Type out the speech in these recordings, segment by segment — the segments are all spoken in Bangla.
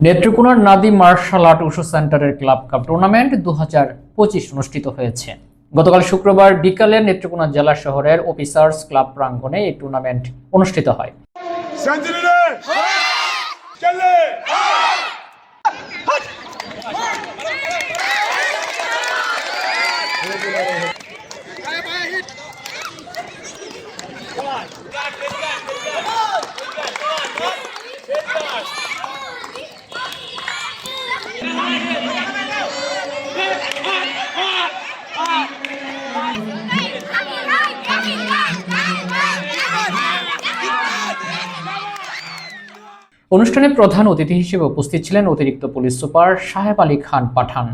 নেত্রকোনার নাদি মার্শাল আর্ট উশু সেন্টারের ক্লাব কাপ টুর্নামেন্ট দু হাজার পঁচিশ অনুষ্ঠিত হয়েছে। গতকাল শুক্রবার বিকালে নেত্রকোনা জেলা শহরের অফিসার্স ক্লাব প্রাঙ্গনে এই টুর্নামেন্ট অনুষ্ঠিত হয়। অনুষ্ঠানে প্রধান অতিথি হিসেবে উপস্থিত ছিলেন অতিরিক্ত পুলিশ সুপার সাহেব আলী খান পাঠান।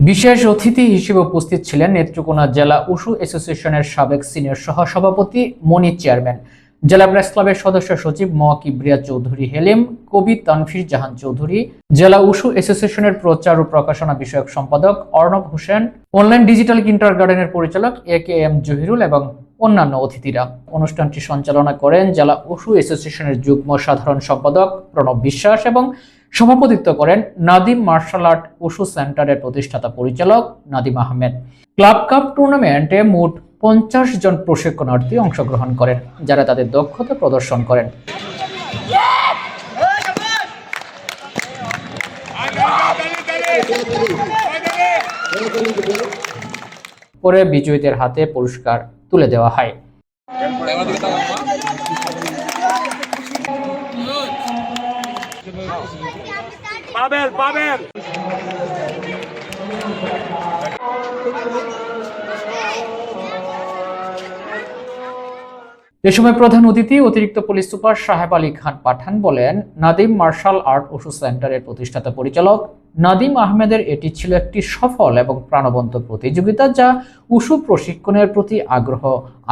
বিশেষ অতিথি হিসেবে উপস্থিত ছিলেন নেত্রকোনা জেলা উশু অ্যাসোসিয়েশনের সাবেক সিনিয়র সহসভাপতি মনি চেয়ারম্যান। জেলা প্রেস ক্লাবের সদস্য সচিব মোয়া কিবরিয়া চৌধুরী, হেলিম কবি তানফির জাহান চৌধুরী, জেলা উশু অ্যাসোসিয়েশনের প্রচার ও প্রকাশনা বিষয়ক সম্পাদক Arnab Hossain, online digital kinder গার্ডেনের পরিচালক এ কে এম জহিরুল এবং অন্যান্য অতিথিরা অনুষ্ঠানটি সঞ্চালনা করেন জেলা উশু অ্যাসোসিয়েশনের যুগ্ম সাধারণ সম্পাদক প্রণব বিশ্বাস এবং সভাপতিত্ব করেন নাদিম মার্শাল আর্ট উশু সেন্টারের প্রতিষ্ঠাতা পরিচালক নাদিম আহমেদ। ক্লাব কাপ টুর্নামেন্টে মোট পঞ্চাশ জন প্রশিক্ষণার্থী অংশগ্রহণ করেন, যারা তাদের দক্ষতা প্রদর্শন করেন। পরে বিজয়ীদের হাতে পুরস্কার। তুলে দেওয়া হয় Babel, Babel! এ সময় প্রধান অতিথি, অতিরিক্ত পুলিশ সুপার সাহেব আলী খান পাঠান বলেন, নাদিম মার্শাল আর্ট ওষু সেন্টারের প্রতিষ্ঠাতা পরিচালক নাদিম আহমেদের এটি ছিল একটি সফল এবং প্রাণবন্ত প্রতিযোগিতা যা উশু প্রশিক্ষণের প্রতি আগ্রহ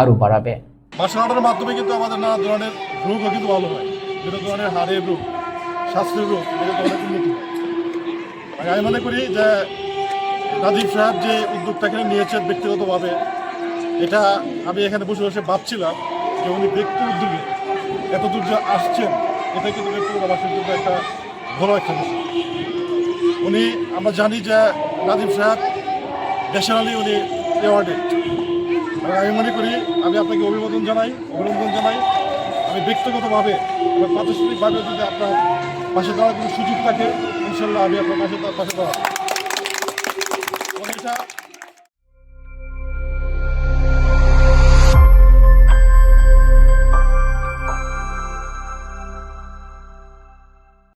আরও বাড়াবে। মার্শাল আর্টের মাধ্যমে কিন্তু আমাদের নানা ধরনের রোগও কিন্তু ভালো হয়। বিভিন্ন ধরনের হাড়ের রোগ স্বাস্থ্যের রোগ উন্নতি আমি মনে করি যে রাজীব সাহেব যে উদ্যোগটা নিয়েছেন ব্যক্তিগতভাবে, এটা আমি এখানে বসে বসে ভাবছিলাম। যে উনি ব্যক্তি উদ্যোগে। এত দূর যে আসছেন এটা কিন্তু ব্যক্তিগত মানুষের জন্য একটা ভালো একটা বিষয় উনি, আমরা জানি যে রাজীব সাহেব ন্যাশনালি উনি অ্যাওয়ার্ডেড আমি মনে করি, আমি আপনাকে অভিবাদন জানাই, অভিনন্দন জানাই। আমি ব্যক্তিগতভাবে, এবং প্রাতিষ্ঠানিকভাবে যদি আপনার পাশে দাঁড়ার কোনো সুযোগ থাকে, ইনশাল্লাহ আমি আপনার পাশে পাশে দাঁড়াবো। এটা